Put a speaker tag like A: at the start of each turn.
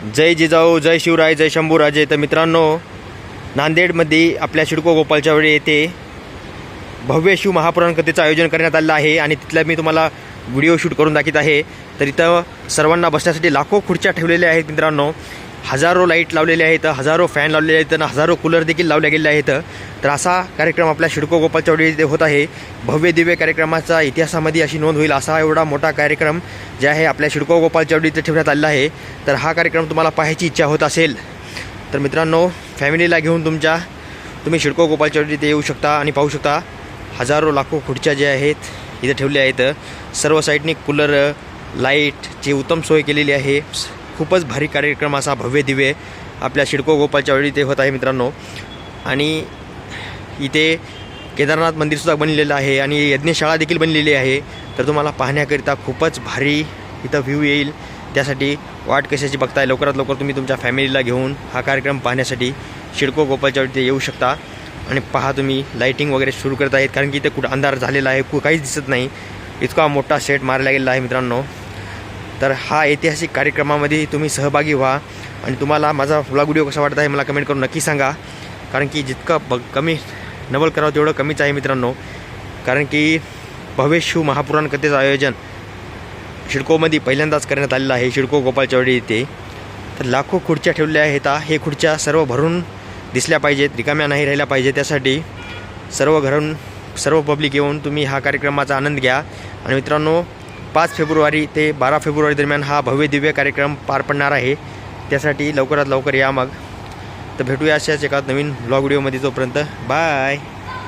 A: जय जिजाऊ जय शिवराय जय शंभूराजे. तर मित्रांनो नांदेडमध्ये आपल्या शिडको गोपालच्या वेळी येथे भव्य शिव महापुराण कथेचं आयोजन करण्यात आलं आहे आणि तिथला मी तुम्हाला व्हिडिओ शूट करून दाखवत आहे. तर इथं सर्वांना बसण्यासाठी लाखो खुर्च्या ठेवलेल्या आहेत मित्रांनो. हजारो लाइट लावलेले आहेत हजारो फॅन लावलेले आहेत आणि हजारो कूलर देखील लावले गेले आहेत. तर असा कार्यक्रम आपल्या शिडको गोपाल वेळी इथे होत आहे. भव्य दिव्य कार्यक्रमाचा इतिहासामध्ये अशी नोंद होईल असा एवढा मोठा कार्यक्रम जे आहे आपल्या शिडको गोपाल वेळी इथे ठेवण्यात आलेला आहे. तर हा कार्यक्रम तुम्हाला पाहायची इच्छा होत असेल. तर मित्रांनो फॅमिलीला घेऊन तुमच्या तुम्ही शिडको गोपाल वेळी इथे येऊ शकता आणि पाहू शकता. हजारो लाखो खुर्च्या ज्या आहेत इथे ठेवल्या आहेत. सर्व साईडनी कूलर लाईटची उत्तम सोय केलेली आहे. खूपच भारी कार्यक्रम असा भव्य दिव्य आपल्या शिडको गोपालच्या वेळी ते होत आहे मित्रांनो. आणि इथे केदारनाथ मंदिरसुद्धा बनलेलं आहे आणि यज्ञशाळा देखील बनलेली आहे. तर तुम्हाला पाहण्याकरिता खूपच भारी इथं व्ह्यू येईल. त्यासाठी वाट कशाची बघताय लवकरात लवकर तुम्ही तुमच्या फॅमिलीला घेऊन हा कार्यक्रम पाहण्यासाठी शिडको गोपालच्या वेळी येऊ शकता. आणि पहा तुम्ही लाईटिंग वगैरे सुरू करत आहेत कारण की इथे कुठं अंधार झालेला आहे कु काहीच दिसत नाही. इतका मोठा सेट मारला गेलेला आहे मित्रांनो. तर हा ऐतिहासिक कार्यक्रमामध्ये तुम्ही सहभागी व्हा. आणि तुम्हाला माझा व्लॉग व्हिडिओ कसा वाटत आहे मला कमेंट करून नक्की सांगा. कारण की जितकं ब कमी नवल करावं तेवढं कमीच आहे मित्रांनो. कारण की भव्य शिव महापुराण कथेचं आयोजन शिडकोमध्ये पहिल्यांदाच करण्यात आलेलं आहे. शिडको गोपाल चौडी येथे तर लाखो खुर्च्या ठेवल्या आहेत. हे खुर्च्या सर्व भरून दिसल्या पाहिजेत. रिकाम्या नाही राहिल्या पाहिजे त्यासाठी सर्व घरून सर्व पब्लिक येऊन तुम्ही हा कार्यक्रमाचा आनंद घ्या. आणि मित्रांनो पाच फेब्रुवारी ते बारा फेब्रुवारी दरम्यान हा भव्य दिव्य कार्यक्रम पार पडणार आहे. त्यासाठी लवकरात लवकर या मग. तर भेटूया अशाच एका नवीन ब्लॉग व्हिडिओमध्ये जोपर्यंत बाय